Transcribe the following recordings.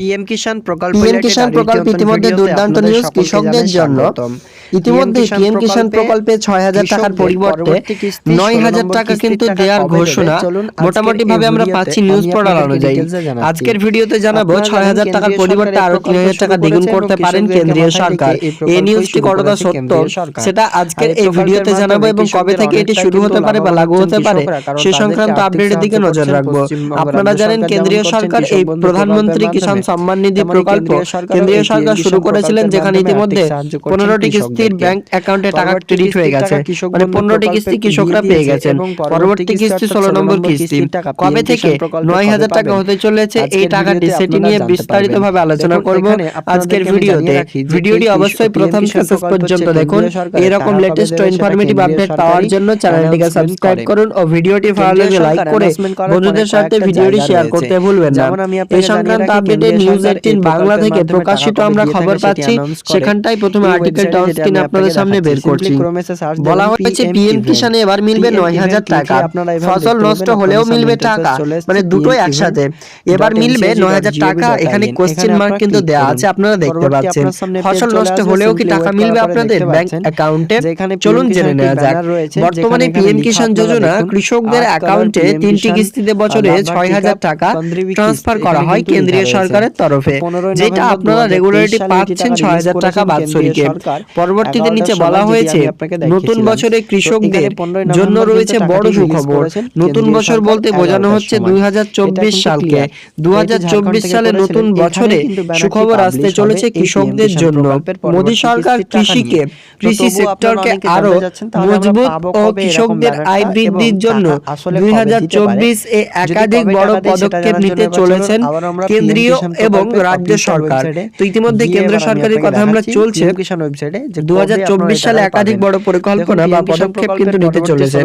PM কিষান প্রকল্প PM কিষান প্রকল্প ইতিমধ্যে দুর্দান্ত নিউজ কৃষকদের জন্য। ইতিমধ্যে পিএম কিষান প্রকল্পে ছয় হাজার টাকার পরিবর্তে নয় হাজার টাকা কিন্তু দেওয়ার ঘোষণা। মোটামুটি ভাবে আমরা পাচ্ছি নিউজ পড়ার অনুযায়ী আজকের ভিডিওতে জানাব ছয় হাজার টাকার পরিবর্তে আরও তিন হাজার টাকা দ্বিগুণ করতে পারেন কেন্দ্রীয় সরকার। এই নিউজটি কতটা সত্য সেটা আজকের এই ভিডিওতে জানাব এবং কবে থেকে এটি শুরু হতে পারে বা লাগু হতে পারে সে সংক্রান্ত আপডেটের দিকে নজর রাখব আপনারা জানেন কেন্দ্রীয় সরকার এই প্রধানমন্ত্রী কিষাণ সম্মান নিধি প্রকল্প কেন্দ্রীয় সরকার শুরু করেছিলেন যেখানে ইতিমধ্যে পনেরোটি কিস্তির ব্যাংক অ্যাকাউন্টে টাকা ক্রেডিট হয়ে গেছে। মানে পনেরোটি কিস্তি কৃষকরা পেয়ে গেছেন। পরবর্তী কিস্তি ষোলো নম্বর কিস্তি। কবে থেকে নয় হাজার টাকা হতে চলেছে এই টাকাটি সেটি নিয়ে বিস্তারিত ভাবে আলোচনা করব। আজকের ভিডিওতে ভিডিওটি অবশ্যই প্রথম থেকে শেষ পর্যন্ত দেখুন। এরকম লেটেস্ট ও ইনফরমেটিভ আপডেট পাওয়ার জন্য চ্যানেলটিকে সাবস্ক্রাইব করুন ও ভিডিওটি ভালো লাগলে লাইক করে। বন্ধুদের সাথে ভিডিওটি শেয়ার করতে ভুলবেন না এই সংক্রান্ত আপডেটের নিউজ এইটিন বাংলা থেকে প্রকাশিত আমরা খবর পাচ্ছি। সেখানটাই প্রথমে স্ক্রিন আপনাদের সামনে বের করছি। বলা পিএম কিষানে এবার মিলবে নয় হাজার টাকা। ফসল নষ্ট হলেও মিলবে টাকা। মানে দুটোই একসাথে। এবার মিলবে নয় হাজার টাকা। এখানে কোশ্চেন মার্ক কিন্তু দেওয়া আছে আপনারা দেখতে পাচ্ছেন। ফসল নষ্ট হলেও কি টাকা মিলবে আপনাদের ব্যাংক অ্যাকাউন্টে চলুন জেনে নেওয়া যাক। বর্তমানে পিএম কিষান যোজনা কৃষকদের অ্যাকাউন্টে তিনটি কিস্তিতে বছরে ছয় হাজার টাকা ট্রান্সফার করা হয় কেন্দ্রীয় সরকার সরকারের তরফে যেটা আপনারা রেগুলারিটি পাচ্ছেন ছয় হাজার টাকা বাৎসরিকে পরবর্তীতে নিচে বলা হয়েছে নতুন বছরে কৃষকদের জন্য রয়েছে বড় সুখবর। নতুন বছর বলতে বোঝানো হচ্ছে দুই সালকে দু সালে নতুন বছরে সুখবর আসতে চলেছে কৃষকদের জন্য। মোদী সরকার কৃষিকে কৃষি সেক্টরকে আরও মজবুত ও কৃষকদের আয় বৃদ্ধির জন্য দুই হাজার চব্বিশ এ একাধিক বড় পদক্ষেপ নিতে চলেছেন কেন্দ্রীয় এবং রাজ্য সরকার। তো ইতিমধ্যে কেন্দ্র সরকারের কথা আমরা চলছে। ওয়েবসাইটে যে দু সালে একাধিক বড় পরিকল্পনা বা পদক্ষেপ কিন্তু নিতে চলেছে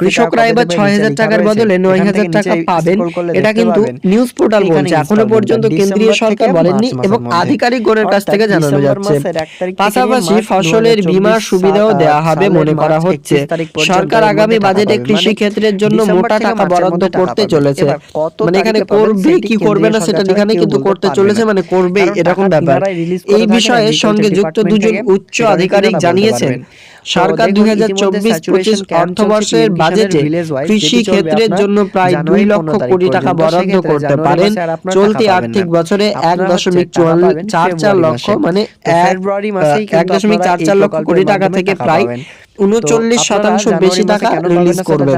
কৃষকরা এবার ছয় হাজার টাকার বদলে নয় হাজার টাকা পাবেন। এটা কিন্তু নিউজ পোর্টাল বলছে এখনও পর্যন্ত কেন্দ্রীয় সরকার বলেননি এবং আধিকারিক গণের কাছ থেকে জানানো যাচ্ছে পাশাপাশি ফসলের বিমা সুবিধাও দেওয়া হবে মনে করা হচ্ছে। সরকার আগামী বাজেটে কৃষি ক্ষেত্রের জন্য মোটা টাকা বরাদ্দ করতে চলেছে মানে এখানে করবে কি করবে না সেটা এখানে কিন্তু করতে চলেছে মানে করবে এরকম ব্যাপার। এই বিষয়ে সঙ্গে যুক্ত দুজন উচ্চ আধিকারিক জানিয়েছেন সরকার দুই হাজার চব্বিশ পঁচিশ অর্থবর্ষের বাজেটে কৃষি ক্ষেত্রের জন্য প্রায় দুই লক্ষ কোটি টাকা বরাদ্দ করতে পারেন। চলতি আর্থিক বছরে এক দশমিক চার চার লক্ষ মানে এক দশমিক চার চার লক্ষ কোটি টাকা থেকে প্রায় উনচল্লিশ শতাংশ বেশি টাকা রিলিজ করবেন।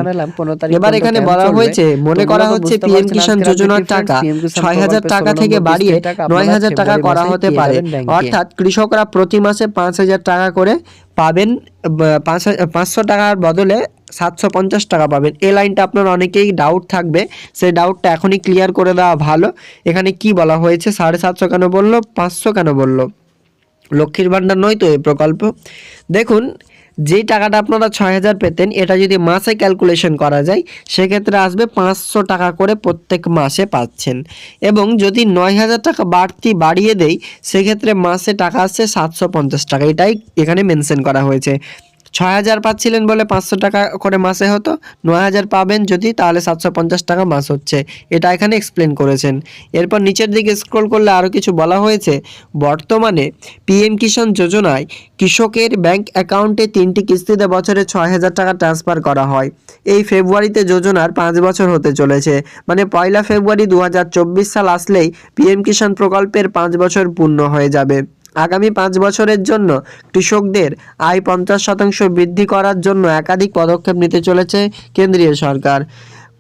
এবার এখানে বলা হয়েছে মনে করা হচ্ছে পিএম কিষাণ যোজনার টাকা ছয় হাজার টাকা থেকে বাড়িয়ে নয় হাজার টাকা করা হতে পারে। অর্থাৎ কৃষকরা প্রতি মাসে পাঁচ হাজার টাকা করে পাবেন পাঁচ পাঁচশো টাকার বদলে সাতশো পঞ্চাশ টাকা পাবেন। এ লাইনটা আপনার অনেকেই ডাউট থাকবে। সেই ডাউটটা এখনই ক্লিয়ার করে দেওয়া ভালো। এখানে কি বলা হয়েছে? সাড়ে সাতশো কেন বলল? পাঁচশো কেন বলল? লক্ষ্মীর ভাণ্ডার নয় তো এই প্রকল্প? দেখুন যে টাকাটা আপনারা ছয় হাজার পেতেন, এটা যদি মাসে ক্যালকুলেশন করা যায়, সেক্ষেত্রে আসবে পাঁচশো টাকা করে প্রত্যেক মাসে পাচ্ছেন। এবং যদি নয় হাজার টাকা বাড়তি বাড়িয়ে দেই, সেক্ষেত্রে মাসে টাকা আসছে সাতশো পঞ্চাশ টাকা। এটাই এখানে মেনশন করা হয়েছে। ছয় হাজার পাচ্ছিলেন বলে পাঁচশো টাকা করে মাসে হতো। ন হাজার পাবেন যদি, তাহলে সাতশো পঞ্চাশ টাকা মাস হচ্ছে। এটা এখানে এক্সপ্লেন করেছেন। এরপর নিচের দিকে স্ক্রোল করলে আরও কিছু বলা হয়েছে। বর্তমানে পিএম কিষাণ যোজনায় কৃষকের ব্যাংক অ্যাকাউন্টে তিনটি কিস্তিতে বছরে ছয় হাজার টাকা ট্রান্সফার করা হয়। এই ফেব্রুয়ারিতে যোজনার পাঁচ বছর হতে চলেছে। মানে পয়লা ফেব্রুয়ারি দু হাজার চব্বিশ সাল আসলেই পিএম কিষাণ প্রকল্পের পাঁচ বছর পূর্ণ হয়ে যাবে। আগামী পাঁচ বছরের জন্য কৃষকদের আয় পঞ্চাশ শতাংশ বৃদ্ধি করার জন্য একাধিক পদক্ষেপ নিতে চলেছে কেন্দ্রীয় সরকার।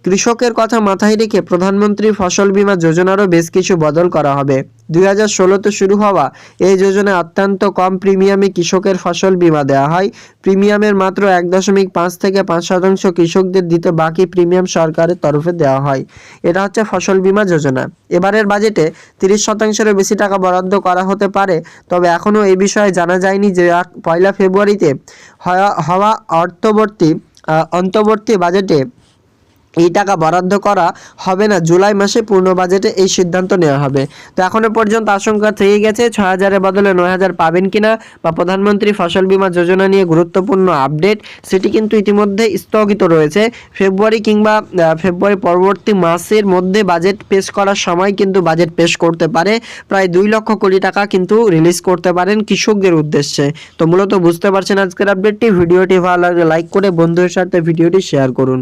কৃষকের কথা মাথায় রেখে প্রধানমন্ত্রী ফসল বীমা যোজনারও বেশ কিছু বদল করা হবে। দুই হাজার ষোলোতে শুরু হওয়া এই যোজনা অত্যন্ত কম প্রিমিয়ামে কৃষকের ফসল বীমা দেওয়া হয়। প্রিমিয়ামের মাত্র এক দশমিক পাঁচ থেকে পাঁচ শতাংশ কৃষকদের দিতে বাকি প্রিমিয়াম সরকারের তরফে দেওয়া হয়। এটা হচ্ছে ফসল বীমা যোজনা। এবারের বাজেটে তিরিশ শতাংশেরও বেশি টাকা বরাদ্দ করা হতে পারে, তবে এখনও এ বিষয়ে জানা যায়নি যে পয়লা ফেব্রুয়ারিতে হওয়া অর্থবর্তী অন্তর্বর্তী বাজেটে এই টাকা বরাদ্দ করা হবে না। জুলাই মাসে পূর্ণ বাজেটে এই সিদ্ধান্ত নেওয়া হবে। তো এখনও পর্যন্ত আশঙ্কা থেকে গেছে, ছয় হাজারের বদলে নয় হাজার পাবেন কিনা বা প্রধানমন্ত্রী ফসল বীমা যোজনা নিয়ে গুরুত্বপূর্ণ আপডেট, সেটি কিন্তু ইতিমধ্যে স্থগিত রয়েছে। ফেব্রুয়ারি কিংবা ফেব্রুয়ারি পরবর্তী মাসের মধ্যে বাজেট পেশ করার সময় কিন্তু বাজেট পেশ করতে পারে। প্রায় দুই লক্ষ কোটি টাকা কিন্তু রিলিজ করতে পারেন কৃষকদের উদ্দেশ্যে। তো মূলত বুঝতে পারছেন আজকের আপডেটটি। ভিডিওটি ভালো লাগলে লাইক করে বন্ধুদের সাথে ভিডিওটি শেয়ার করুন।